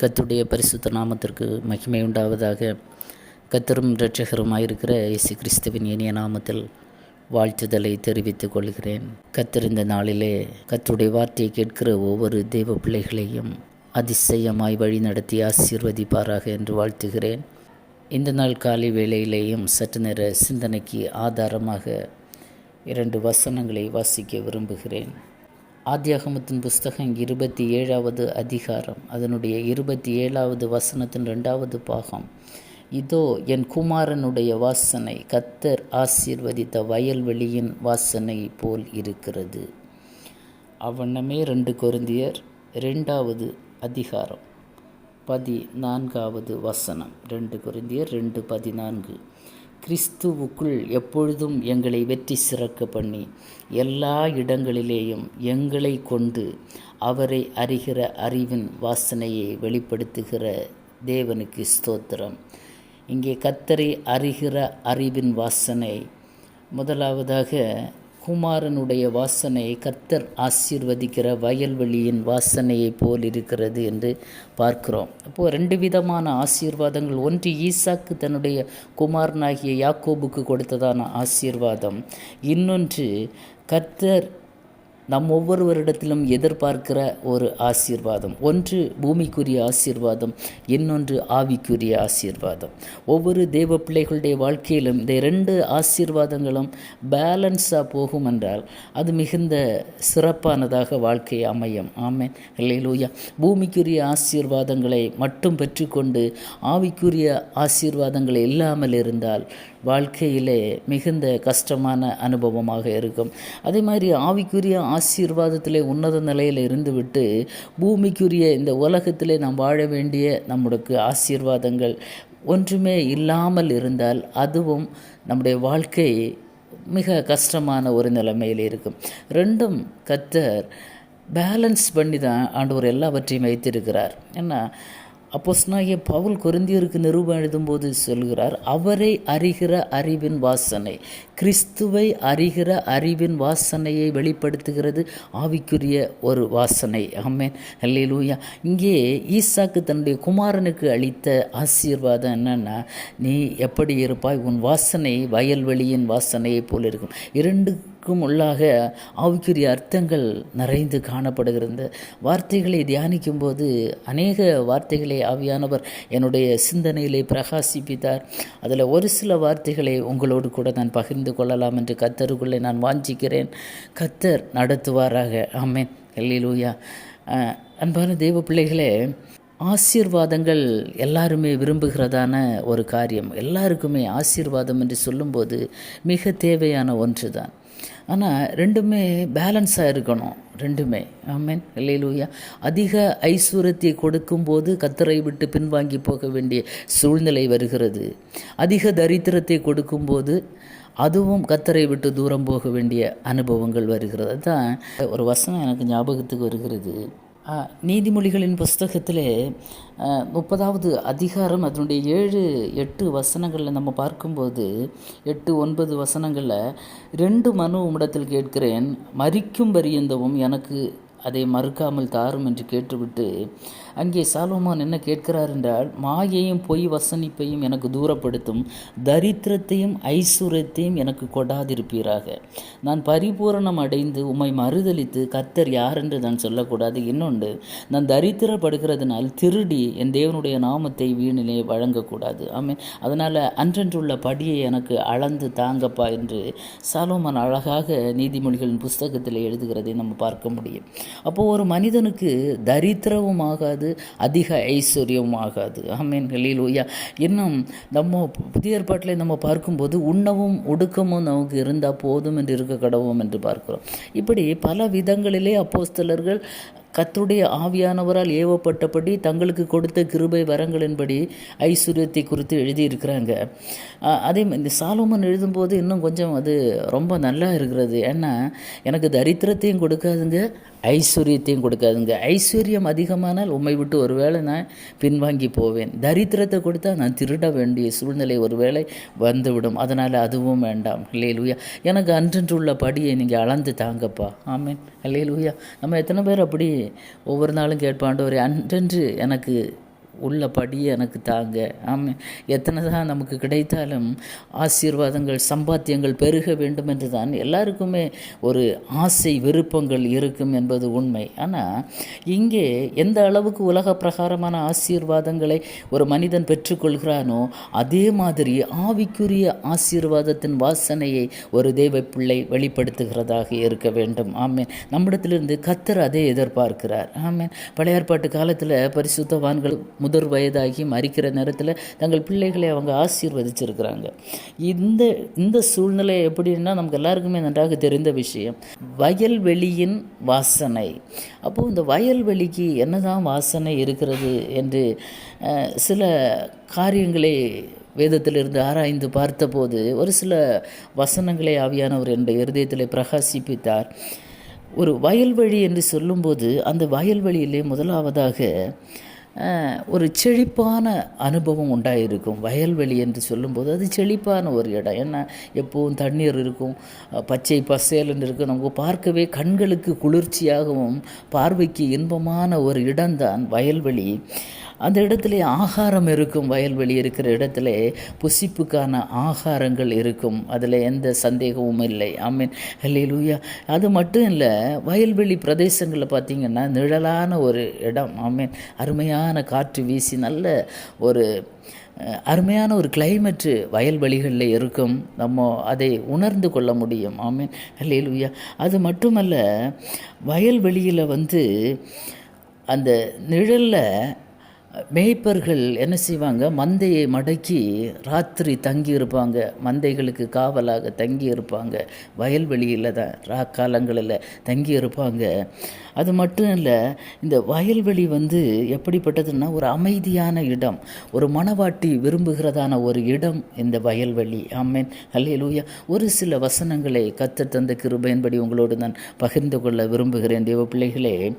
கத்துடைய பரிசுத்த நாமத்திற்கு மகிமை உண்டாவதாக கத்தரும் இரட்சகருமாயிருக்கிற இயேசு கிறிஸ்துவின் இனிய நாமத்தில் வாழ்த்துதலை தெரிவித்துக் கொள்கிறேன். கத்திருந்த நாளிலே கத்துடைய வார்த்தையை கேட்கிற ஒவ்வொரு தெய்வ பிள்ளைகளையும் அதிசயமாய் வழி நடத்தி ஆசீர்வதிப்பாராக என்று வாழ்த்துகிறேன். இந்த நாள் காலை வேளையிலேயும் சற்று நேர சிந்தனைக்கு ஆதாரமாக இரண்டு வசனங்களை வாசிக்க விரும்புகிறேன். ஆத்தியாகமத்தின் புஸ்தகம் இருபத்தி ஏழாவது அதிகாரம் அதனுடைய இருபத்தி ஏழாவது வசனத்தின் ரெண்டாவது பாகம். இதோ என் குமாரனுடைய வாசனை கத்தர் ஆசீர்வதித்த வயல்வெளியின் வாசனை போல் இருக்கிறது. அவனமே ரெண்டு கொருந்தியர் ரெண்டாவது அதிகாரம் பதினான்காவது வசனம். ரெண்டு குருந்தியர் ரெண்டு பதினான்கு. கிறிஸ்துவுக்குள் எப்பொழுதும் எங்களை வெற்றி சிறக்க பண்ணி எல்லா இடங்களிலேயும் எங்களை கொண்டு அவரை அறிகிற அறிவின் வாசனையை வெளிப்படுத்துகிற தேவனுக்கு ஸ்தோத்திரம். இங்கே கத்தரை அறிகிற அறிவின் வாசனை. முதலாவதாக குமாரனுடைய வாசனை கர்த்தர் ஆசீர்வதிக்கிற வயல்வெளியின் வாசனையைப் போல் இருக்கிறது என்று பார்க்கிறோம். அப்போது ரெண்டு விதமான ஆசீர்வாதங்கள். ஒன்று ஈசாக்கு தன்னுடைய குமாரனாகிய யாக்கோபுக்கு கொடுத்ததான ஆசீர்வாதம். இன்னொன்று கர்த்தர் நம் ஒவ்வொருவரிடத்திலும் எதிர்பார்க்கிற ஒரு ஆசீர்வாதம். ஒன்று பூமிக்குரிய ஆசீர்வாதம் இன்னொன்று ஆவிக்குரிய ஆசீர்வாதம். ஒவ்வொரு தேவ பிள்ளைகளுடைய வாழ்க்கையிலும் இந்த ரெண்டு ஆசீர்வாதங்களும் பேலன்ஸாக போகும் என்றால் அது மிகுந்த சிறப்பானதாக வாழ்க்கை அமையும். ஆமேன். இல்லையிலூயா பூமிக்குரிய ஆசீர்வாதங்களை மட்டும் பெற்றுக்கொண்டு ஆவிக்குரிய ஆசீர்வாதங்கள் இல்லாமல் இருந்தால் வாழ்க்கையிலே மிகுந்த கஷ்டமான அனுபவமாக இருக்கும். அதே மாதிரி ஆவிக்குரிய ஆசீர்வாதத்திலே உன்னத நிலையில் இருந்துவிட்டு பூமிக்குரிய இந்த உலகத்திலே நாம் வாழ வேண்டிய நம்முடைய ஆசீர்வாதங்கள் ஒன்றுமே இல்லாமல் இருந்தால் அதுவும் நம்முடைய வாழ்க்கை மிக கஷ்டமான ஒரு நிலைமையில் இருக்கும். ரெண்டும் கத்தர் பேலன்ஸ் பண்ணி தான் ஆண்டவர் எல்லாவற்றையும் வைத்திருக்கிறார். ஏன்னா அப்போஸ்னாகிய பவுல் குருந்தியருக்கு நிரூபம் எழுதும்போது சொல்கிறார் அவரை அறிகிற அறிவின் வாசனை கிறிஸ்துவை அறிகிற அறிவின் வாசனையை வெளிப்படுத்துகிறது ஆவிக்குரிய ஒரு வாசனை. ஆமேன். அல்லேலூயா இங்கே ஈசாக்கு தன்னுடைய குமாரனுக்கு அளித்த ஆசீர்வாதம் என்னென்னா நீ எப்படி இருப்பாய்? உன் வாசனை வயல்வெளியின் வாசனையை போல் இருக்கும். இரண்டு க்கும் உள்ளாக ஆவிக்குரிய அர்த்தங்கள் நிறைந்து காணப்படுகிறது. வார்த்தைகளை தியானிக்கும் போது அநேக வார்த்தைகளை ஆவியானவர் என்னுடைய சிந்தனையிலே பிரகாசிப்பித்தார். அதில் ஒரு சில வார்த்தைகளை உங்களோடு கூட நான் பகிர்ந்து கொள்ளலாம் என்று கத்தருக்குள்ளே நான் வாஞ்சிக்கிறேன். கத்தர் நடத்துவாராக. ஆமேன். எல்லிலூயா அன்பான தெய்வ பிள்ளைகளே ஆசீர்வாதங்கள் எல்லாருமே விரும்புகிறதான ஒரு காரியம். எல்லாருக்குமே ஆசீர்வாதம் என்று சொல்லும்போது மிக தேவையான ஒன்று தான் ஆனால் ரெண்டுமே பேலன்ஸாக இருக்கணும். ரெண்டுமே. ஆமேன். இல்லையிலூயா அதிக ஐஸ்வர்யத்தை கொடுக்கும்போது கத்தரை விட்டு பின்வாங்கி போக வேண்டிய சூழ்நிலை வருகிறது. அதிக தரித்திரத்தை கொடுக்கும்போது அதுவும் கத்தரை விட்டு தூரம் போக வேண்டிய அனுபவங்கள் வருகிறது. அதுதான் ஒரு வசனம் எனக்கு ஞாபகத்துக்கு வருகிறது. நீதிமொழிகளின் புஸ்தகத்தில் முப்பதாவது அதிகாரம் அதனுடைய ஏழு எட்டு வசனங்களில் நம்ம பார்க்கும்போது எட்டு ஒன்பது வசனங்களில் ரெண்டு மனு உம்மிடத்தில் கேட்கிறேன் மறிக்கும் பரியந்தவும் எனக்கு அதை மறுக்காமல் தாரும் என்று கேட்டுவிட்டு அங்கே சாலோமான் என்ன கேட்கிறார் என்றால் மாயையும் பொய் வசனிப்பையும் எனக்கு தூரப்படுத்தும் தரித்திரத்தையும் ஐஸ்வர்யத்தையும் எனக்கு கொடாதிருப்பீராக. நான் பரிபூரணம் அடைந்து உம்மை மறுதளித்து கர்த்தர் யார் என்று நான் சொல்லக்கூடாது. இன்னொன்று நான் தரித்திரப்படுகிறதுனால் திருடி என் தேவனுடைய நாமத்தை வீணிலே வழங்கக்கூடாது. ஆமீன். அதனால் அன்றன்றுள்ள படியை எனக்கு அளந்து தாங்கப்பா என்று சாலோமான் அழகாக நீதிமொழிகளின் புஸ்தகத்தில் எழுதுகிறதை நம்ம பார்க்க முடியும். அப்போது ஒரு மனிதனுக்கு தரித்திரவும் ஆகாது அதிக ஐஸ்வர்யமும் ஆகாது. ஆமீன் லீலூயா இன்னும் நம்ம புதிய ஏற்பாட்டில் நம்ம பார்க்கும்போது உண்ணவும் ஒடுக்கமும் நமக்கு இருந்தால் போதும் என்று இருக்க கடவும் என்று பார்க்கிறோம். இப்படி பல விதங்களிலே அப்போஸ்தலர்கள் கத்துடைய ஆவியானவரால் ஏவப்பட்டபடி தங்களுக்கு கொடுத்த கிருபை வரங்களின்படி ஐஸ்வர்யத்தை குறித்து எழுதியிருக்கிறாங்க. அதே இந்த சாலோமன் எழுதும்போது இன்னும் கொஞ்சம் அது ரொம்ப நல்லா இருக்கிறது. ஏன்னா எனக்கு தரித்திரத்தையும் கொடுக்காதுங்க ஐஸ்வர்யத்தையும் கொடுக்காதுங்க. ஐஸ்வர்யம் அதிகமானால் உம்மை விட்டு ஒருவேளை நான் பின்வாங்கி போவேன். தரித்திரத்தை கொடுத்தா நான் திருட வேண்டிய சூழ்நிலை ஒருவேளை வந்துவிடும். அதனால் அதுவும் வேண்டாம். இல்லையிலூயா எனக்கு அன்றன்றுள்ள படியை நீங்கள் அளந்து தாங்கப்பா. ஆமேன். இல்லையிலூயா நம்ம எத்தனை பேர் அப்படி ஒவ்வொரு நாளும் கேட்பாண்டவர் அன்றென்று எனக்கு உள்ளபடியே எனக்கு தாங்க. ஆமாம் எத்தனை தான் நமக்கு கிடைத்தாலும் ஆசீர்வாதங்கள் சம்பாத்தியங்கள் பெருக வேண்டும் என்று தான் எல்லாருக்குமே ஒரு ஆசை விருப்பங்கள் இருக்கும் என்பது உண்மை. ஆனால் இங்கே எந்த அளவுக்கு உலக பிரகாரமான ஆசீர்வாதங்களை ஒரு மனிதன் பெற்றுக்கொள்கிறானோ அதே மாதிரி ஆவிக்குரிய ஆசீர்வாதத்தின் வாசனையை ஒரு தெய்வ பிள்ளை வெளிப்படுத்துகிறதாக இருக்க வேண்டும். ஆமேன் நம்மிடத்திலிருந்து கத்தர் அதே எதிர்பார்க்கிறார். ஆமேன் பழையாற்பாட்டு காலத்தில் பரிசுத்தவான்கள் முதிர் வயதாகி மறிக்கிற நேரத்தில் தங்கள் பிள்ளைகளை அவங்க ஆசீர்வதிச்சிருக்கிறாங்க. இந்த இந்த சூழ்நிலை எப்படின்னா நமக்கு எல்லாருக்குமே நன்றாக தெரிந்த விஷயம். வயல்வெளியின் வாசனை. அப்போது இந்த வயல்வெளிக்கு என்னதான் வாசனை இருக்கிறது என்று சில காரியங்களை வேதத்திலிருந்து ஆராய்ந்து பார்த்தபோது ஒரு சில வசனங்களை ஆவியானவர் என்ற இருதயத்தில் பிரகாசிப்பித்தார். ஒரு வயல்வெளி என்று சொல்லும்போது அந்த வயல்வெளியிலே முதலாவதாக ஒரு செழிப்பான அனுபவம் உண்டாயிருக்கும். வயல்வெளி என்று சொல்லும்போது அது செழிப்பான ஒரு இடம். ஏன்னா எப்போவும் தண்ணீர் இருக்கும் பச்சை பசேலன் இருக்கும் நமக்கு பார்க்கவே கண்களுக்கு குளிர்ச்சியாகவும் பார்வைக்கு இன்பமான ஒரு இடம்தான் வயல்வெளி. அந்த இடத்துல ஆகாரம் இருக்கும் வயல்வெளி இருக்கிற இடத்துல புசிப்புக்கான ஆகாரங்கள் இருக்கும். அதில் எந்த சந்தேகமும் இல்லை. ஆமீன். ஹல்லேலூயா. அது மட்டும் இல்லை வயல்வெளி பிரதேசங்களில் பார்த்திங்கன்னா நிழலான ஒரு இடம். ஆமீன். அருமையான காற்று வீசி நல்ல ஒரு அருமையான ஒரு கிளைமேட்டு வயல்வெளிகளில் இருக்கும். நம்ம அதை உணர்ந்து கொள்ள முடியும். ஆமீன். ஹல்லேலூயா. அது மட்டுமல்ல வயல்வெளியில் வந்து அந்த நிழலில் மேய்ப்பர்கள் என்ன செய்வாங்க? மந்தையை மடக்கி ராத்திரி தங்கி இருப்பாங்க மந்தைகளுக்கு காவலாக தங்கி இருப்பாங்க வயல்வெளியில் தான் ரா காலங்களில் தங்கி இருப்பாங்க அது மட்டும் இல்லை இந்த வயல்வெளி வந்து எப்படிப்பட்டதுன்னா ஒரு அமைதியான இடம் ஒரு மணவாட்டி விரும்புகிறதான ஒரு இடம் இந்த வயல்வெளி. ஆமேன். அல்லேலூயா. ஒரு சில வசனங்களை கத்து தந்த கிருபையின்படி உங்களோடு நான் பகிர்ந்து கொள்ள விரும்புகிறேன் தேவ பிள்ளைகளே.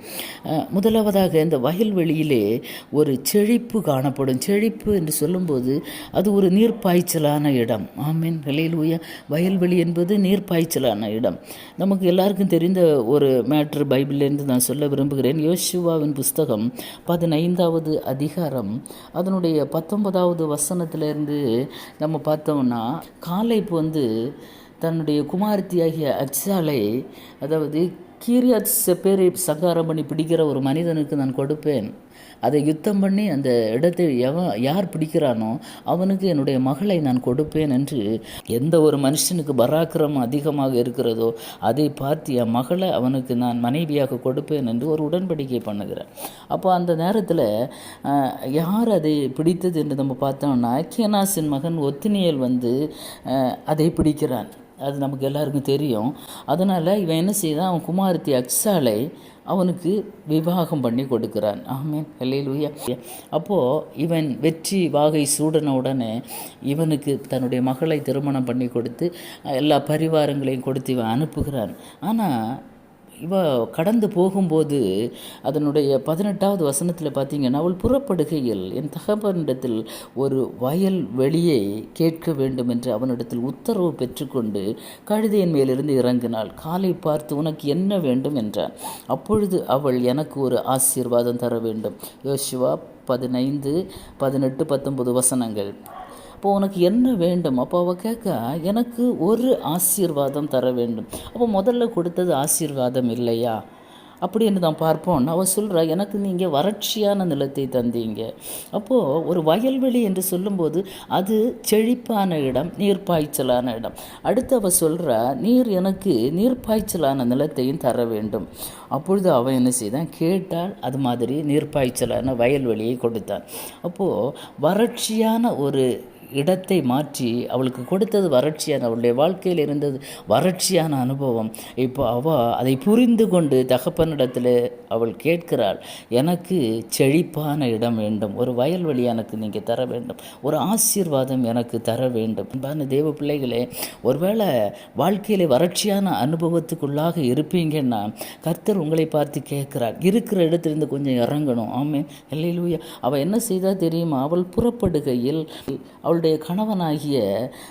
முதலாவதாக இந்த வயல்வெளியிலே ஒரு செழிப்பு காணப்படும். செழிப்பு என்று சொல்லும்போது அது ஒரு நீர்ப்பாய்ச்சலான இடம். ஆமீன். ஹல்லேலூயா. வயல்வெளி என்பது நீர்ப்பாய்ச்சலான இடம். நமக்கு எல்லாருக்கும் தெரிந்த ஒரு மேட்ரு பைபிள்லேருந்து நான் சொல்ல விரும்புகிறேன். யோசுவாவின் புஸ்தகம் பதினைந்தாவது அதிகாரம். அதனுடைய பத்தொன்பதாவது வசனத்திலிருந்து நம்ம பார்த்தோம்னா காலைப்பு வந்து தன்னுடைய குமாரத்தியாகிய அச்சாலை அதாவது கீரியாத் செப்பேரை சங்காரம் பண்ணி பிடிக்கிற ஒரு மனிதனுக்கு நான் கொடுப்பேன். அதை யுத்தம் பண்ணி அந்த இடத்தை எவன் யார் பிடிக்கிறானோ அவனுக்கு என்னுடைய மகளை நான் கொடுப்பேன் என்று எந்த ஒரு மனுஷனுக்கு பராக்கிரமம் அதிகமாக இருக்கிறதோ அதை பார்த்து என் மகளை அவனுக்கு நான் மனைவியாக கொடுப்பேன் என்று ஒரு உடன்படிக்கை பண்ணுகிறேன் அப்போ அந்த நேரத்தில் யார் அதை பிடித்தது என்று நம்ம பார்த்தோம்னா கேனாசின் மகன் ஒத்தினியல் வந்து அதை பிடிக்கிறான். அது நமக்கு எல்லாருக்கும் தெரியும். அதனால் இவன் என்ன செய்தான்? அவன் குமாரத்தி அக்ஸாலை அவனுக்கு விவாகம் பண்ணி கொடுக்கிறான். ஆமேன். ஹல்லேலூயா. அப்போது இவன் வெற்றி வாகை சூடன உடனே இவனுக்கு தன்னுடைய மகளை திருமணம் பண்ணி கொடுத்து எல்லா பரிவாரங்களையும் கொடுத்து இவன் அனுப்புகிறான். ஆனால் இவ கடந்து போகும்போது அதனுடைய பதினெட்டாவது வசனத்தில் பார்த்தீங்கன்னா அவள் புறப்படுகையில் என் தகப்பனிடத்தில் ஒரு வயல் வெளியை கேட்க வேண்டும் என்று அவனிடத்தில் உத்தரவு பெற்றுக்கொண்டு கழுதையின் மேலிருந்து இறங்கினாள். காலை பார்த்து உனக்கு என்ன வேண்டும்? என்றான். அப்பொழுது அவள் எனக்கு ஒரு ஆசீர்வாதம் தர வேண்டும். யோசிவா பதினைந்து பதினெட்டு பத்தொன்பது வசனங்கள். அப்போ உனக்கு என்ன வேண்டும்? அப்போ அவள் கேட்க எனக்கு ஒரு ஆசீர்வாதம் தர வேண்டும். அப்போ முதல்ல கொடுத்தது ஆசீர்வாதம் இல்லையா? அப்படின்னு தான் பார்ப்போம். அவள் சொல்கிறா எனக்கு நீங்கள் வறட்சியான நிலத்தை தந்தீங்க. அப்போது ஒரு வயல்வெளி என்று சொல்லும்போது அது செழிப்பான இடம் நீர்ப்பாய்ச்சலான இடம். அடுத்து அவள் சொல்கிறா நீர் எனக்கு நீர்ப்பாய்ச்சலான நிலத்தையும் தர வேண்டும். அப்பொழுது அவன் என்ன செய்தான்? கேட்டால் அது மாதிரி நீர்ப்பாய்ச்சலான வயல்வெளியை கொடுத்தான். அப்போது வறட்சியான ஒரு இடத்தை மாற்றி அவளுக்கு கொடுத்தது வறட்சியான அவளுடைய வாழ்க்கையில் இருந்தது வறட்சியான அனுபவம். இப்போ அவள் அதை புரிந்து கொண்டு தகப்பனிடத்தில் அவள் கேட்கிறாள் எனக்கு செழிப்பான இடம் வேண்டும். ஒரு வயல்வெளி எனக்கு நீங்கள் தர வேண்டும். ஒரு ஆசீர்வாதம் எனக்கு தர வேண்டும். அன்பான தேவ பிள்ளைகளே ஒருவேளை வாழ்க்கையில் வறட்சியான அனுபவத்துக்குள்ளாக இருப்பீங்கன்னா கர்த்தர் உங்களை பார்த்து கேட்கிறார் இருக்கிற இடத்துலேருந்து கொஞ்சம் இறங்கணும். ஆமே இல்லையிலூயா அவள் என்ன செய்தா தெரியுமா? அவள் புறப்படுகையில் அவள் அவளுடைய கணவனாகிய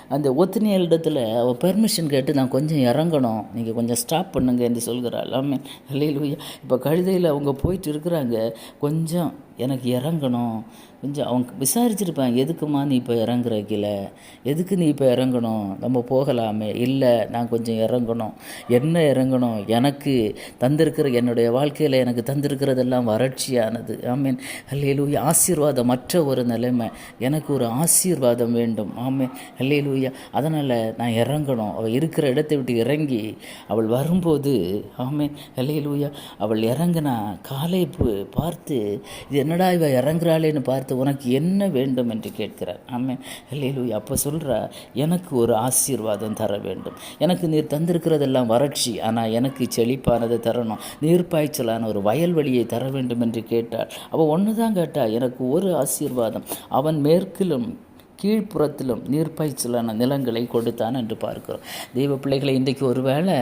அந்த ஒத்தினியலிடத்தில் அவள் பெர்மிஷன் கேட்டு நான் கொஞ்சம் இறங்கணும். நீங்கள் கொஞ்சம் ஸ்டாப் பண்ணுங்க என்று சொல்கிறாள். ஆமே இல்லையிலூயா இப்போ கழுதையில் அவங்க போயிட்டு இருக்கிறாங்க. கொஞ்சம் எனக்கு இறங்கணும். கொஞ்சம் அவங்க விசாரிச்சிருப்பேன் எதுக்குமா நீ இப்போ இறங்குற கீழே எதுக்கு நீ இப்போ இறங்கணும்? நம்ம போகலாமே. இல்லை நான் கொஞ்சம் இறங்கணும். என்ன இறங்கணும்? எனக்கு தந்திருக்கிற என்னுடைய வாழ்க்கையில் எனக்கு தந்திருக்கிறதெல்லாம் வறட்சியானது. ஆமீன். அல்லேலூயா. ஆசீர்வாதம் மற்ற ஒரு நிலைமை. எனக்கு ஒரு ஆசீர்வாதம் வேண்டும். ஆமீன். அல்லையிலூயா அதனால் நான் இறங்கணும். அவள் இருக்கிற இடத்தை விட்டு இறங்கி அவள் வரும்போது. ஆமீன். அல்லையிலூயா அவள் இறங்கினா காலை பார்த்து இது என்னடா இவ இறங்குறாளேன்னு பார்த்து உனக்கு என்ன வேண்டும் என்று கேட்கிறார். ஆமென். அல்லேலூயா அப்போ சொல்கிறா எனக்கு ஒரு ஆசீர்வாதம் தர வேண்டும். எனக்கு நீர் தந்திருக்கிறதெல்லாம் வறட்சி. ஆனால் எனக்கு செழிப்பானதை தரணும். நீர்ப்பாய்ச்சலான ஒரு வயல்வெளியை தர வேண்டும் என்று கேட்டாள் அவள் ஒன்று தான் கேட்டா எனக்கு ஒரு ஆசீர்வாதம். அவன் மேற்கிலும் கீழ்ப்புறத்திலும் நீர்ப்பாய்ச்சலான நிலங்களை கொடுத்தான் என்று பார்க்கிறோம். தெய்வ பிள்ளைகளை இன்றைக்கு ஒருவேளை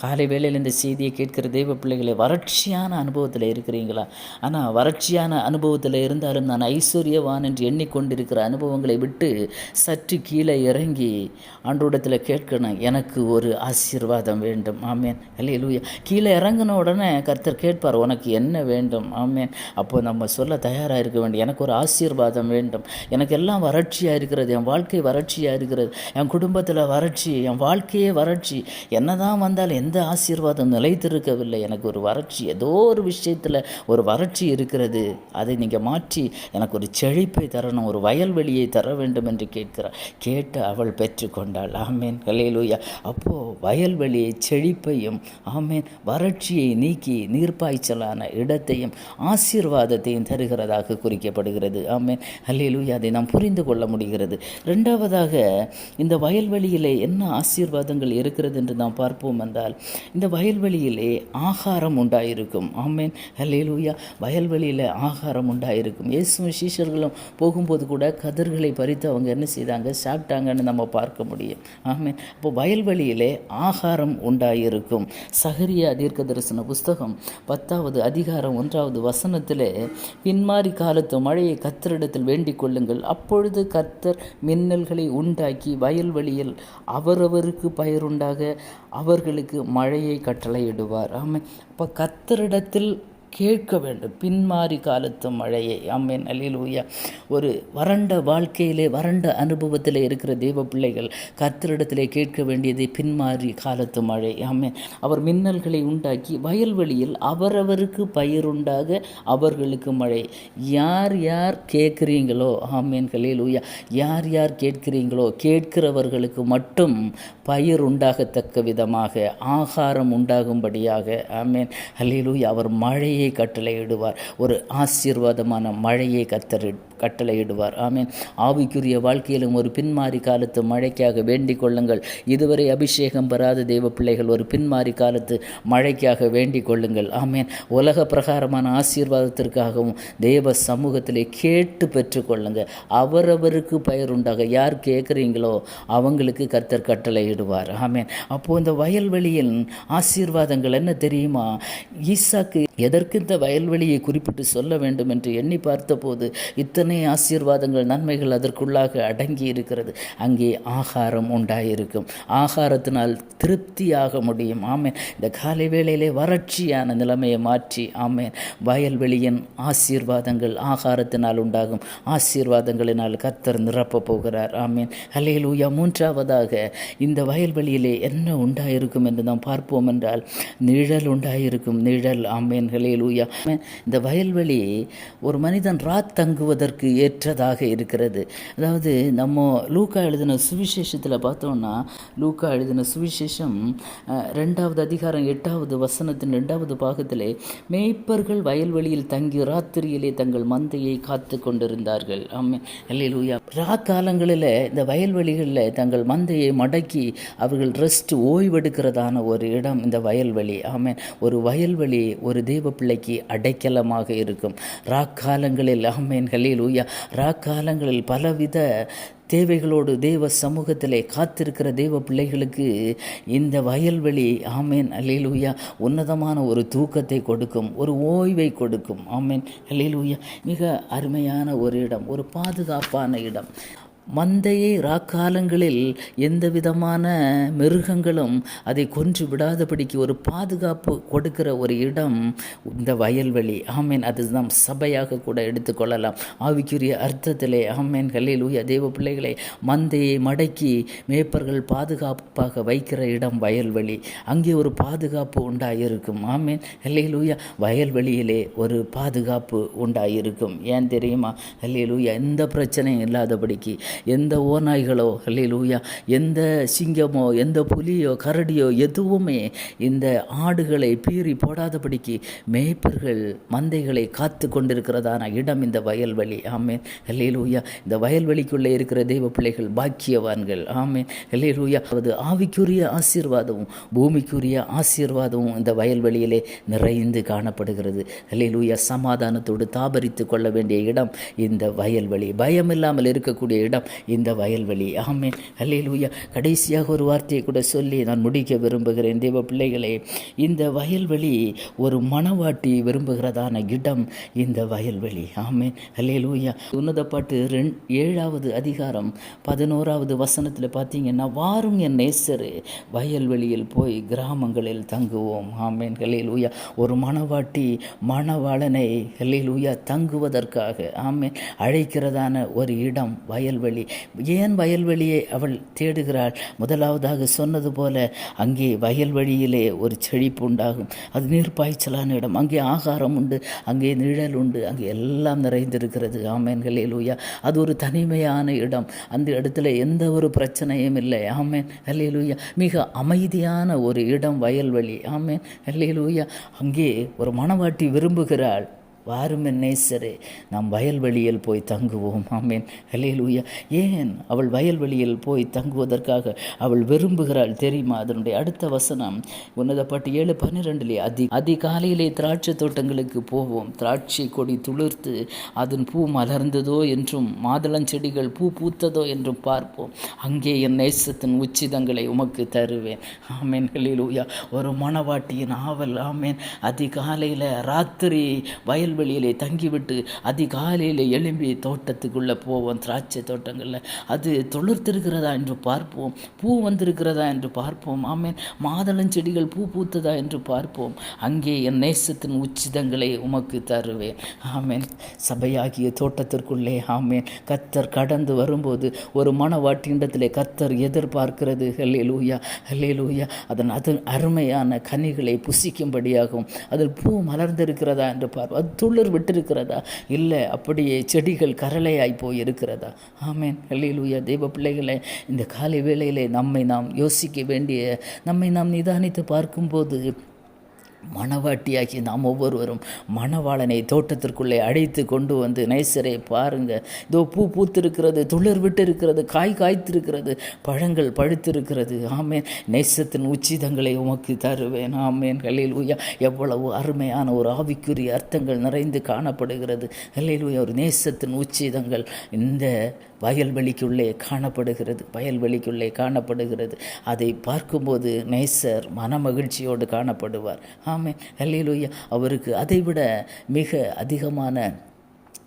காலை வேளையில் இந்த செய்தியை கேட்கிற தெய்வ பிள்ளைகளை வறட்சியான அனுபவத்தில் இருக்கிறீங்களா? ஆனால் வறட்சியான அனுபவத்தில் இருந்தாலும் நான் ஐஸ்வர்யவான் என்று எண்ணிக்கொண்டிருக்கிற அனுபவங்களை விட்டு சற்று கீழே இறங்கி ஆண்டோடத்தில் கேட்கணும். எனக்கு ஒரு ஆசீர்வாதம் வேண்டும். ஆமேன். அல்லேலூயா கீழே இறங்கின உடனே கர்த்தர் கேட்பார் உனக்கு என்ன வேண்டும்? ஆமேன். அப்போ நம்ம சொல்ல தயாராக இருக்க வேண்டும். எனக்கு ஒரு ஆசீர்வாதம் வேண்டும். எனக்கு எல்லாம் வறட்சியாக இருக்கிறது என் வாழ்க்கை வறட்சியாக இருக்கிறது என் குடும்பத்தில் வறட்சி என் வாழ்க்கையே வறட்சி. என்னதான் வந்தாலும் எந்த ஆசீர்வாதம் நிலைத்திருக்கவில்லை. எனக்கு ஒரு வறட்சி ஏதோ ஒரு விஷயத்தில் ஒரு வறட்சி இருக்கிறது. அதை நீங்கள் மாற்றி எனக்கு ஒரு செழிப்பை தரணும் ஒரு வயல்வெளியை தர வேண்டும் என்று கேட்கிறார். கேட்டு அவள் பெற்றுக்கொண்டாள். ஆமேன். கலையிலூயா அப்போது வயல்வெளியை செழிப்பையும் ஆமேன் வறட்சியை நீக்கி நீர்ப்பாய்ச்சலான இடத்தையும் ஆசீர்வாதத்தையும் தருகிறதாக குறிக்கப்படுகிறது. ஆமேன். அல்லேலூயா அதை நாம் புரிந்து கொள்ள முடியும். முடிகிறது ரெண்டாவதாக இந்த வயல்வெளியிலே என்ன ஆசீர்வாதங்கள் இருக்கிறது என்று நாம் பார்ப்போம் என்றால் இந்த வயல்வெளியிலே ஆகாரம் உண்டாயிருக்கும். ஆமேன். அல்லேலூயா வயல்வெளியில் ஆகாரம் உண்டாயிருக்கும். இயேசுவும் சீஷர்களும் போகும்போது கூட கதிர்களை பறித்து அவங்க என்ன செய்தாங்க? சாப்பிட்டாங்கன்னு நம்ம பார்க்க முடியும். ஆமேன். அப்போ வயல்வெளியிலே ஆகாரம் உண்டாயிருக்கும். சகரிய தீர்க்க தரிசன புஸ்தகம் பத்தாவது அதிகாரம் ஒன்றாவது வசனத்திலே பின்மாறி காலத்து மழையை கத்தரிடத்தில் வேண்டிக் கொள்ளுங்கள். அப்பொழுது கத் கர்த்தர் மின்னல்களை உண்டாக்கி வயல்வெளியில் அவரவருக்கு பயிருண்டாக அவர்களுக்கு மழையை கட்டளையிடுவார். ஆமாம் அப்போ கத்தரிடத்தில் கேட்க வேண்டும். பின்மாறி காலத்து மழையை. Amen hallelujah. ஒரு வறண்ட வாழ்க்கையிலே வறண்ட அனுபவத்தில் இருக்கிற தெய்வ பிள்ளைகள் கர்த்தரிடத்திலே கேட்க வேண்டியது பின்மாறி காலத்து மழை. அம்மேன் அவர் மின்னல்களை உண்டாக்கி வயல்வெளியில் அவரவருக்கு பயிருண்டாக அவர்களுக்கு மழை. யார் யார் கேட்குறீங்களோ ஆமேன். கலேலூயா யார் யார் கேட்கிறீங்களோ கேட்கிறவர்களுக்கு மட்டும் பயிர் உண்டாகத்தக்க விதமாக ஆகாரம் உண்டாகும்படியாக ஆமேன். அல்லேலூயா. அவர் மழையை கட்டளையிடுவார். ஒரு ஆசீர்வாதமான மழையை கத்தரி கட்டளையிடுவார். ஆமீன். ஆவிக்குரிய வாழ்க்கையிலும் ஒரு பின்மாறி காலத்து மழைக்காக வேண்டிக் கொள்ளுங்கள். இதுவரை அபிஷேகம் பெறாத தெய்வ பிள்ளைகள் ஒரு பின்மாறி காலத்து மழைக்காக வேண்டிக் கொள்ளுங்கள். ஆமீன். உலக பிரகாரமான ஆசீர்வாதத்திற்காகவும் தேவ சமூகத்திலே கேட்டு பெற்றுக்கொள்ளுங்க அவரவருக்கு பெயர் உண்டாக யார் கேட்குறீங்களோ அவங்களுக்கு கர்த்தர் கட்டளையிடுவார். ஆமீன். அப்போது இந்த வயல்வெளியின் ஆசீர்வாதங்கள் என்ன தெரியுமா? ஈசாக்கு எதற்கு இந்த வயல்வெளியை குறிப்பிட்டு சொல்ல வேண்டும் என்று எண்ணி பார்த்தபோது இத்தனை ஆசீர்வாதங்கள் நன்மைகள் அதற்குள்ளாக அடங்கி இருக்கிறது. அங்கே ஆகாரம் உண்டாயிருக்கும். ஆகாரத்தினால் திருப்தியாக முடியும். ஆமேன். இந்த காலை வேளையிலே வறட்சியான நிலைமையை மாற்றி ஆமேன். வயல்வெளியின் ஆசீர்வாதங்கள் ஆகாரத்தினால் உண்டாகும். ஆசீர்வாதங்களினால் கர்த்தர் நிரப்பப் போகிறார். ஆமேன். ஹலேலூயா மூன்றாவதாக இந்த வயல்வெளியிலே என்ன உண்டாயிருக்கும் என்று நாம் பார்ப்போம் என்றால் நிழல் உண்டாயிருக்கும். நிழல். ஆமேன்களே ஹலேலூயா இந்த வயல்வெளி ஒரு மனிதன் ராத் தங்குவதற்கு ஏற்றதாக இருக்கிறது. அதாவது நம்ம லூக்கா எழுதின சுவிசேஷத்தில் பார்த்தோம்னா லூக்கா எழுதின சுவிசேஷம் ரெண்டாவது அதிகாரம் எட்டாவது வசனத்தின் ரெண்டாவது பாகத்திலே மேய்ப்பர்கள் வயல்வெளியில் தங்கி ராத்திரியிலே தங்கள் மந்தையை காத்து கொண்டிருந்தார்கள். ஆமே அல்லேலூயா ரா காலங்களில் இந்த வயல்வெளிகளில் தங்கள் மந்தையை மடக்கி அவர்கள் ரெஸ்ட் ஓய்வெடுக்கிறதான ஒரு இடம் இந்த வயல்வெளி. ஆமாம் ஒரு வயல்வெளி ஒரு தெய்வ பிள்ளைக்கு அடைக்கலமாக இருக்கும். ராக்காலங்களில் ஆமேன் ஹல்லேலூயா. ராக்காலங்களில் பலவித தேவைகளோடு தேவ சமூகத்திலே காத்திருக்கிற தேவ பிள்ளைகளுக்கு இந்த வயல்வெளி ஆமேன் அலிலூயா உன்னதமான ஒரு தூக்கத்தை கொடுக்கும் ஒரு ஓய்வை கொடுக்கும். ஆமேன் அலிலூயா மிக அருமையான ஒரு இடம் ஒரு பாதுகாப்பான இடம். மந்தையை ராக்காலங்களில் எந்த விதமான மிருகங்களும் அதை கொன்று விடாதபடிக்கு ஒரு பாதுகாப்பு கொடுக்கிற ஒரு இடம் இந்த வயல்வெளி. ஆமேன். அது நாம் சபையாக கூட எடுத்துக்கொள்ளலாம் ஆவிக்குரிய அர்த்தத்திலே ஆமேன். உய தெய்வ பிள்ளைகளை மந்தையை மடக்கி மேய்ப்பர்கள் பாதுகாப்பாக வைக்கிற இடம் வயல்வெளி. அங்கே ஒரு பாதுகாப்பு உண்டாயிருக்கும். ஆமேன். ஹல்லேலூயா. வயல்வெளியிலே ஒரு பாதுகாப்பு உண்டாயிருக்கும். ஏன் தெரியுமா? ஹல்லேலூயா. எந்த பிரச்சனையும் இல்லாதபடிக்கு எந்த ஓநாய்களோ ஹல்லேலூயா எந்த சிங்கமோ எந்த புலியோ கரடியோ எதுவுமே இந்த ஆடுகளை பீறி போடாதபடிக்கு மேய்ப்பர்கள் மந்தைகளை காத்து கொண்டிருக்கிறதான இடம் இந்த வயல்வெளி. ஆமேன். ஹல்லேலூயா. இந்த வயல்வெளிக்குள்ளே இருக்கிற தெய்வ பிள்ளைகள் பாக்கியவான்கள். ஆமேன். ஹல்லேலூயா. அது ஆவிக்குரிய ஆசீர்வாதமும் பூமிக்குரிய ஆசீர்வாதமும் இந்த வயல்வெளியிலே நிறைந்து காணப்படுகிறது. ஹல்லேலூயா. சமாதானத்தோடு தாபரித்து கொள்ள வேண்டிய இடம் இந்த வயல்வெளி. பயம் இல்லாமல் இருக்கக்கூடிய இடம் இந்த வயல்வெளி. ஆமேன். ஹல்லேலூயா. கடைசியாக ஒரு வார்த்தையை கூட சொல்லி நான் முடிக்க விரும்புகிறேன். தேவ பிள்ளைகளே இந்த வயல்வெளி ஒரு மணவாட்டி விரும்புகிறதான இடம் இந்த வயல்வெளி. ஆமேன். ஹல்லேலூயா. உன்னத பாட்டு ரெண் ஏழாவது அதிகாரம் பதினோராவது வசனத்தில் பார்த்தீங்கன்னா வாரும் என் நேசரு வயல்வெளியில் போய் கிராமங்களில் தங்குவோம். ஆமேன். ஹல்லேலூயா. ஒரு மணவாட்டி மணவாளனை ஹல்லேலூயா தங்குவதற்காக ஆமேன் அழைக்கிறதான ஒரு இடம் வயல்வெளி. ஏன் வயல்வெளியை அவள் தேடுகிறாள்? முதலாவதாக சொன்னது போல அங்கே வயல்வெளியிலே ஒரு செழிப்பு உண்டாகும். அது நீர்ப்பாய்ச்சலான இடம். அங்கே ஆகாரம் உண்டு அங்கே நிழல் உண்டு அங்கே எல்லாம் நிறைந்திருக்கிறது. ஆமேன் லூயா அது ஒரு தனிமையான இடம். அந்த இடத்துல எந்த ஒரு பிரச்சனையும் இல்லை. ஆமேன் ஹல்லேலூயா. மிக அமைதியான ஒரு இடம் வயல்வெளி. ஆமேன் ஹல்லேலூயா. அங்கே ஒரு மணவாட்டி விரும்புகிறாள். வாரும் நேசரே நாம் வயல்வெளியில் போய் தங்குவோம். ஆமேன். ஹலேலூயா ஏன் அவள் வயல்வெளியில் போய் தங்குவதற்காக அவள் விரும்புகிறாள் தெரியுமா? அதனுடைய அடுத்த வசனம் உன்னதப்பட்டு ஏழு பன்னிரெண்டுலே அதி அதிகாலையிலே திராட்சை தோட்டங்களுக்கு போவோம். திராட்சை கொடி துளிர்த்து அதன் பூ மலர்ந்ததோ என்றும் மாதுளஞ்செடிகள் பூ பூத்ததோ என்றும் பார்ப்போம். அங்கே என் நேசத்தின் உச்சிதங்களை உமக்கு தருவேன். ஆமேன். ஹலேலூயா ஒரு மணவாட்டியின் ஆவல். ஆமேன். அதிகாலையில் ராத்திரி வயல் வயல்வெளியிலே தங்கிவிட்டு அதிகாலையில் எழும்பி தோட்டத்துக்குள்ளே போவோம். திராட்சை தோட்டங்களில் அது தொழிர்த்திருக்கிறதா என்று பார்ப்போம். பூ வந்திருக்கிறதா என்று பார்ப்போம். ஆமேன். மாதளம் செடிகள் பூ பூத்ததா என்று பார்ப்போம். அங்கே என் நேசத்தின் உச்சிதங்களை உமக்கு தருவேன். ஆமேன். சபையாகிய தோட்டத்திற்குள்ளே ஆமேன். கத்தர் கடந்து வரும்போது ஒரு மனவாட்டிண்டத்திலே கத்தர் எதிர்பார்க்கிறது. ஹல்லே லூயா ஹல்லே லூயா அதன் அது அருமையான கனிகளை புசிக்கும்படியாகும் அதில் பூ மலர்ந்திருக்கிறதா என்று பார்ப்போம். அது துளிர் விட்டிருக்கிறதா? இல்லை அப்படியே செடிகள் கரளையாய் போய் இருக்கிறதா ஆமேன். ஹல்லேலூயா. தெய்வ பிள்ளைகளை இந்த காலை வேளையிலே நம்மை நாம் யோசிக்க வேண்டிய நம்மை நாம் நிதானித்து பார்க்கும்போது மணவாட்டியாகி நாம் ஒவ்வொருவரும் மணவாளனை தோட்டத்திற்குள்ளே அழைத்து கொண்டு வந்து நேசரே பாருங்க. இதோ பூ பூத்திருக்கிறது துளிர் விட்டு இருக்கிறது காய் காய்த்திருக்கிறது பழங்கள் பழுத்திருக்கிறது. ஆமேன். நேசத்தின் உச்சிதங்களை உமக்கு தருவேன். ஆமேன். கல்லில் உயா எவ்வளவு அருமையான ஒரு ஆவிக்குரிய அர்த்தங்கள் நிறைந்து காணப்படுகிறது. கல்லில் உயா ஒரு நேசத்தின் உச்சிதங்கள் இந்த வயல்வெளிக்குள்ளே காணப்படுகிறது வயல்வெளிக்குள்ளே காணப்படுகிறது. அதை பார்க்கும்போது நேசர் மனமகிழ்ச்சியோடு காணப்படுவார். ஆமே அல்லேலூயா அவருக்கு அதைவிட மிக அதிகமான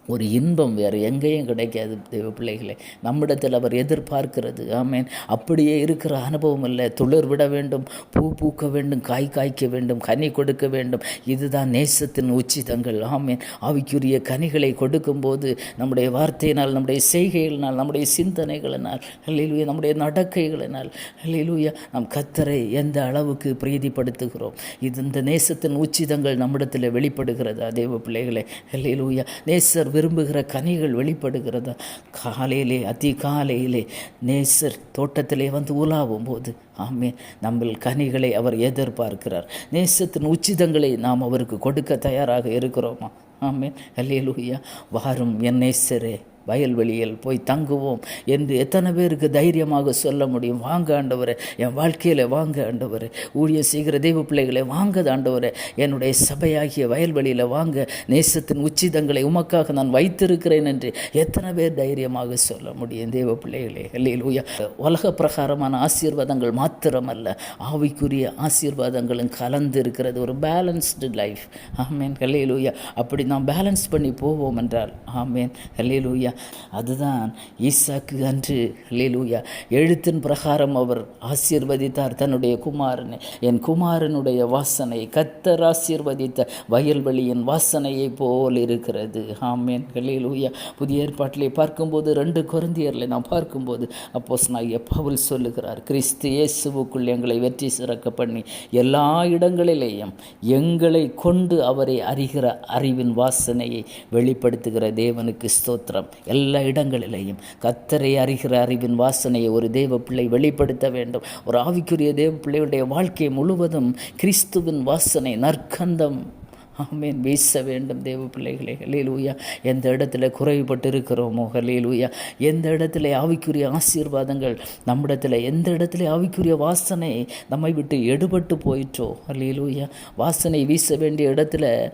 ஒரு இன்பம் வேறு எங்கேயும் கிடைக்காது தெய்வ பிள்ளைகளை. நம்மிடத்தில் அவர் எதிர்பார்க்கிறது. ஆமேன். அப்படியே இருக்கிற அனுபவம் இல்லை துளிர் விட வேண்டும் பூ பூக்க வேண்டும் காய் காய்க்க வேண்டும் கனி கொடுக்க வேண்டும். இதுதான் நேசத்தின் உச்சிதங்கள். ஆமேன். அவைக்குரிய கனிகளை கொடுக்கும்போது நம்முடைய வார்த்தையினால் நம்முடைய செய்கைகளினால் நம்முடைய சிந்தனைகளினால் அல்லையிலுயா நம்முடைய நடக்கைகளினால் அல்லையிலுயா நம் கத்தரை எந்த அளவுக்கு பிரீதிப்படுத்துகிறோம்? இது இந்த நேசத்தின் உச்சிதங்கள் நம்மிடத்தில் வெளிப்படுகிறதா தெய்வ பிள்ளைகளை? அல்லையிலுயா நேசர் விரும்புகிற கனிகள் வெளிப்படுகிறதா. காலையிலே அதிகாலையிலே நேசர் தோட்டத்திலே வந்து உலாவும் போது ஆமே நம்ம கனிகளை அவர் எதிர்பார்க்கிறார். நேசத்தின் உச்சிதங்களை நாம் அவருக்கு கொடுக்க தயாராக இருக்கிறோமா? ஆமே அல்லேலூயா. வாரும் என் நேசரே. வயல்வெளியில் போய் தங்குவோம் என்று எத்தனை பேருக்கு தைரியமாக சொல்ல முடியும்? வாங்க ஆண்டவரே என் வாழ்க்கையில் வாங்க ஆண்டவரே. ஊழியம் செய்கிற தெய்வ பிள்ளைகளை வாங்க ஆண்டவரே. என்னுடைய சபையாகிய வயல்வெளியில் வாங்க. நேசத்தின் உச்சிதங்களை உமக்காக நான் வைத்திருக்கிறேன் என்று எத்தனை பேர் தைரியமாக சொல்ல முடியும்? தெய்வ பிள்ளைகளே இல்லையிலூயா உலக பிரகாரமான ஆசீர்வாதங்கள் மாத்திரமல்ல. ஆவிக்குரிய ஆசீர்வாதங்களும் கலந்து இருக்கிறது ஒரு பேலன்ஸ்டு லைஃப் ஆமேன் ஹல்லேலூயா. அப்படி நாம் பேலன்ஸ் பண்ணி போவோம் என்றால் ஆமேன் ஹல்லேலூயா. அதுதான் ஈசாக்கு அன்று லீலூயா எழுத்தின் பிரகாரம் அவர் ஆசீர்வதித்தார் தன்னுடைய குமாரனை. என் குமாரனுடைய வாசனை கத்தர் ஆசீர்வதித்த வயல்வெளியின் வாசனையை போல் இருக்கிறது. ஆமேன் லீலூயா புதிய ஏற்பாட்டிலே பார்க்கும்போது ரெண்டு குழந்தையர்களை நான் பார்க்கும்போது அப்போஸ் நான் பவுல் சொல்லுகிறார் கிறிஸ்து இயேசுவுக்குள் எங்களை வெற்றி சிறக்க பண்ணி எல்லா இடங்களிலேயும் எங்களை கொண்டு அவரை அறிகிற அறிவின் வாசனையை வெளிப்படுத்துகிற தேவனுக்கு ஸ்தோத்திரம். எல்லா இடங்களிலேயும். கத்தரை அறிகிற அறிவின் வாசனையை ஒரு தேவ பிள்ளை வெளிப்படுத்த வேண்டும். ஒரு ஆவிக்குரிய தேவ பிள்ளையுடைய வாழ்க்கை முழுவதும் கிறிஸ்துவின் வாசனை நற்கந்தம். ஆமேன். வீச வேண்டும் தேவ பிள்ளைகளே. ஹலேலூயா எந்த இடத்துல குறைவுபட்டு இருக்கிறோமோ ஹலேலூயா எந்த இடத்துல ஆவிக்குரிய ஆசீர்வாதங்கள் நம்மிடத்தில் எந்த இடத்துல ஆவிக்குரிய வாசனை நம்மை விட்டு எடுபட்டு போயிற்றோ ஹலேலூயா வாசனை வீச வேண்டிய இடத்துல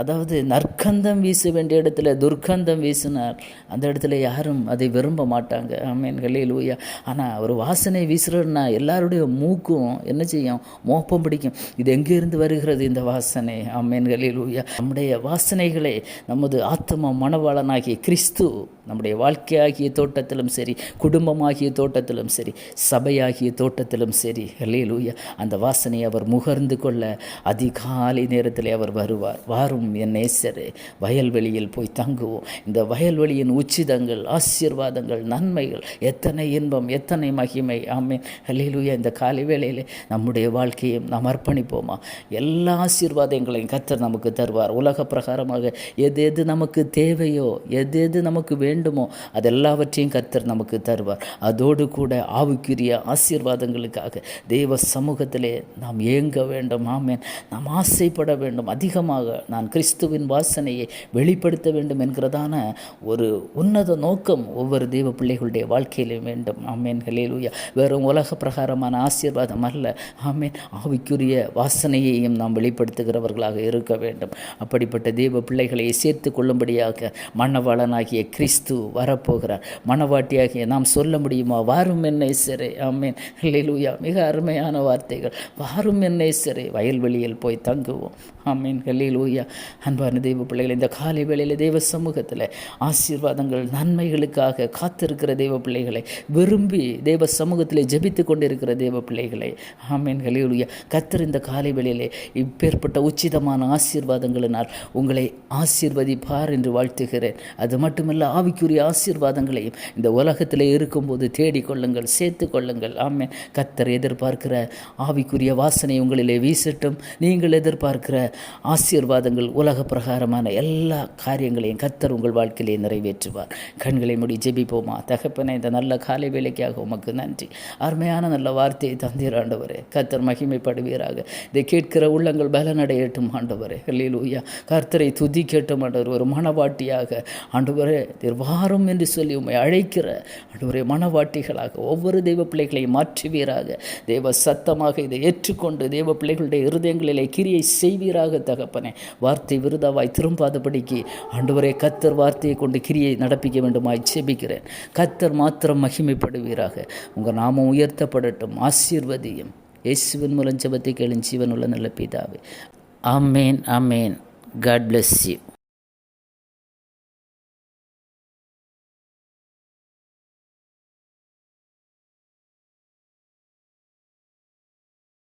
அதாவது நற்கந்தம் வீச வேண்டிய இடத்துல துர்க்கந்தம் வீசினார். அந்த இடத்துல யாரும் அதை விரும்ப மாட்டாங்க. ஆமீன்களே லூயா ஆனால் ஒரு வாசனை வீசுறன்னா எல்லாருடைய மூக்கும் என்ன செய்யும்? மோப்பம் பிடிக்கும். இது எங்கேருந்து வருகிறது இந்த வாசனை? ஆமீன்களே லூயா நம்முடைய வாசனைகளை நமது ஆத்ம மனவாளனாகிய கிறிஸ்து நம்முடைய வாழ்க்கையாகிய தோட்டத்திலும் சரி குடும்பமாகிய தோட்டத்திலும் சரி சபையாகிய தோட்டத்திலும் சரி லூயா அந்த வாசனை அவர் முகர்ந்து கொள்ள அதிகாலை நேரத்தில் அவர் வருவார். வாரும் என் நேசரே வயல்வெளியில் போய் தங்குவோம். இந்த வயல்வெளியின் உச்சிதங்கள் ஆசீர்வாதங்கள் நன்மைகள் எத்தனை இன்பம் எத்தனை மகிமை ஆமே லூயா இந்த காலை வேளையில் நம்முடைய வாழ்க்கையும் நாம் அர்ப்பணிப்போமா? எல்லா ஆசீர்வாதங்களையும் கத்தர் நமக்கு தருவார். உலக பிரகாரமாக எது எது நமக்கு தேவையோ எது எது நமக்கு வேண்டும் வேண்டுமோ? அதெல்லாவற்றையும் கத்தர் நமக்கு தருவார். அதோடு கூட ஆவுக்குரிய ஆசீர்வாதங்களுக்காக தெய்வ சமூகத்திலே நாம் ஏங்க வேண்டும். ஆமேன். நாம் ஆசைப்பட வேண்டும். அதிகமாக நான் கிறிஸ்துவின் வாசனையை வெளிப்படுத்த வேண்டும் என்கிறதான ஒரு உன்னத நோக்கம் ஒவ்வொரு தெய்வ பிள்ளைகளுடைய வாழ்க்கையிலும் வேண்டும். ஆமேன். ஹலேலூயா வெறும் உலக பிரகாரமான ஆசீர்வாதம் அல்ல. ஆமேன். ஆவிக்குரிய வாசனையையும் நாம் வெளிப்படுத்துகிறவர்களாக இருக்க வேண்டும். அப்படிப்பட்ட தெய்வ பிள்ளைகளை சேர்த்து கொள்ளும்படியாக மன்னவாளனாகிய கிறிஸ்து வரப்போகிறார். மனவாட்டியாகிய நாம் சொல்ல முடியுமா? வாரும் என்னை சிறை. ஆமேன். ஹலேலூயா மிக அருமையான வார்த்தைகள். வாரும் என்னை சிறை. வயல்வெளியில் போய் தங்குவோம். ஆமீன். ஹல்லேலூயா. அன்பான தெய்வ பிள்ளைகள் இந்த காலை வேளையில் தெய்வ சமூகத்தில் ஆசீர்வாதங்கள் நன்மைகளுக்காக காத்திருக்கிற தெய்வ பிள்ளைகளை விரும்பி தெய்வ சமூகத்தில் ஜபித்து கொண்டிருக்கிற தெய்வ பிள்ளைகளை ஆமீன். ஹல்லேலூயா. கத்தர் இந்த காலை வேளையிலே இப்பேற்பட்ட உச்சிதமான ஆசீர்வாதங்களினால் உங்களை ஆசீர்வதிப்பார் என்று வாழ்த்துகிறேன். அது மட்டுமல்ல ஆவிக்குரிய ஆசீர்வாதங்களையும் இந்த உலகத்தில் இருக்கும்போது தேடிக்கொள்ளுங்கள் சேர்த்து கொள்ளுங்கள் ஆமேன். கத்தர் எதிர்பார்க்கிற ஆவிக்குரிய வாசனை உங்களிலே வீசட்டும். நீங்கள் எதிர்பார்க்கிற ஆசீர்வாதங்கள் உலக பிரகாரமான எல்லா காரியங்களையும் கத்தர் உங்கள் வாழ்க்கையிலே நிறைவேற்றுவார். கண்களை முடி ஜெபிப்போமா? தகப்பனை இந்த நல்ல காலை வேலைக்காக உமக்கு நன்றி. அருமையான நல்ல வார்த்தையை தந்தீர் ஆண்டவரே. கத்தர் மகிமைப்படுவீராக. இதை கேட்கிற உள்ளங்கள் பலனடையட்டும் ஆண்டவரே. லூயா கர்த்தரை துதி கேட்டும் ஆண்டவர். ஒரு மனவாட்டியாக ஆண்டவரே வாரம் என்று சொல்லி உண்மை அழைக்கிற ஆண்டவரே மனவாட்டிகளாக ஒவ்வொரு தெய்வ பிள்ளைகளையும் மாற்றுவீராக. தெய்வ சத்தமாக இதை ஏற்றுக்கொண்டு தெய்வ பிள்ளைகளுடைய இருதயங்களிலே கிரியை செய்வீராக தகப்பனே. வார்த்தை விருதாவாய் திரும்பாதபடிக்கு ஆண்டவரே கத்தர் வார்த்தையை கொண்டு கிரியை நடப்பிக்க வேண்டுமாய் செபிக்கிறேன் கத்தர் மாத்திரம் மகிமைப்படுவீராக. உங்கள் நாமம் உயர்த்தப்படட்டும் ஆசீர்வதியும். இயேசுவின் மூலம் ஜபத்தை கேளும் ஜீவன் உள்ள நல்ல பிதாவே. Amen amen God bless you